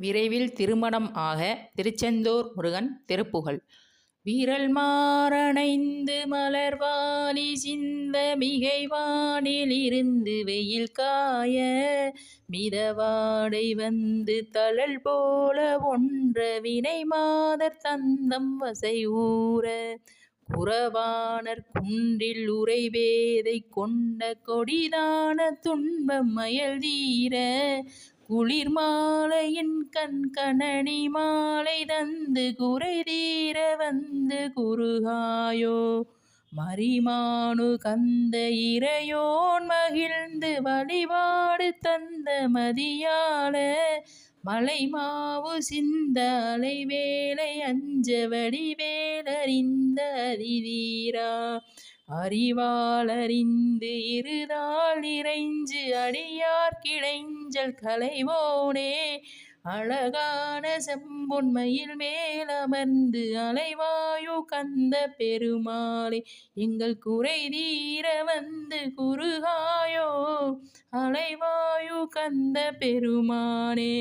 விரைவில் திருமணம் ஆக திருச்செந்தூர் முருகன் திருப்புகழ். வீரல் மாறணைந்து மலர்வாலி சிந்த மிகைவானில் இருந்து வெயில் காய மிதவாடை வந்து தழல் போல ஒன்ற வினை மாதர் தந்தம் வசை ஊற. குறவானர் குன்றில் உறைவேதை கொண்ட கொடிதான துன்பம் மயல் தீர குளிர் மாலையின் கண் கணனி மாலை தந்து குறை தீர வந்து குறுகாயோ மரிமானு கந்த இறையோன் மகிழ்ந்து வழிபாடு தந்த மதியால மலை மாவு சிந்த அலைவேளை அஞ்ச வடிவேலறிந்த அதிதீரா. அறிவாளறிந்து இருதால் இறைஞ்சு அடியார் கிளைஞ்சல் கலைவோனே. அழகான செம்பொன்மையில் மேலமர்ந்து அலைவாயு கந்த பெருமாளே எங்கள் குறை தீர வந்து குறுகாயோ. அலைவாயு கந்த பெருமானே.